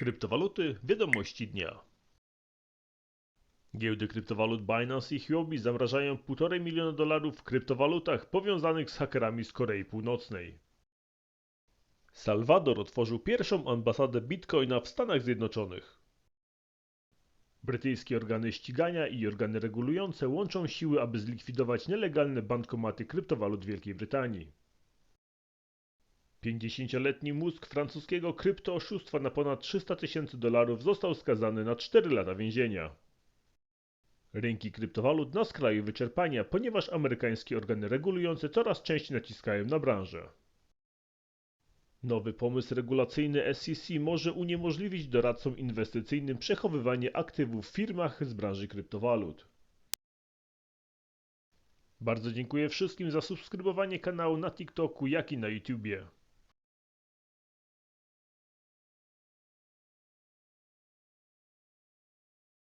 Kryptowaluty, wiadomości dnia. Giełdy kryptowalut Binance i Huobi zamrażają 1,5 miliona dolarów w kryptowalutach powiązanych z hakerami z Korei Północnej. Salwador otworzył pierwszą ambasadę Bitcoina w Stanach Zjednoczonych. Brytyjskie organy ścigania i organy regulujące łączą siły, aby zlikwidować nielegalne bankomaty kryptowalut Wielkiej Brytanii. 50-letni mózg francuskiego kryptooszustwa na ponad 300 tysięcy dolarów został skazany na 4 lata więzienia. Rynki kryptowalut na skraju wyczerpania, ponieważ amerykańskie organy regulujące coraz częściej naciskają na branżę. Nowy pomysł regulacyjny SEC może uniemożliwić doradcom inwestycyjnym przechowywanie aktywów w firmach z branży kryptowalut. Bardzo dziękuję wszystkim za subskrybowanie kanału na TikToku, jak i na YouTubie.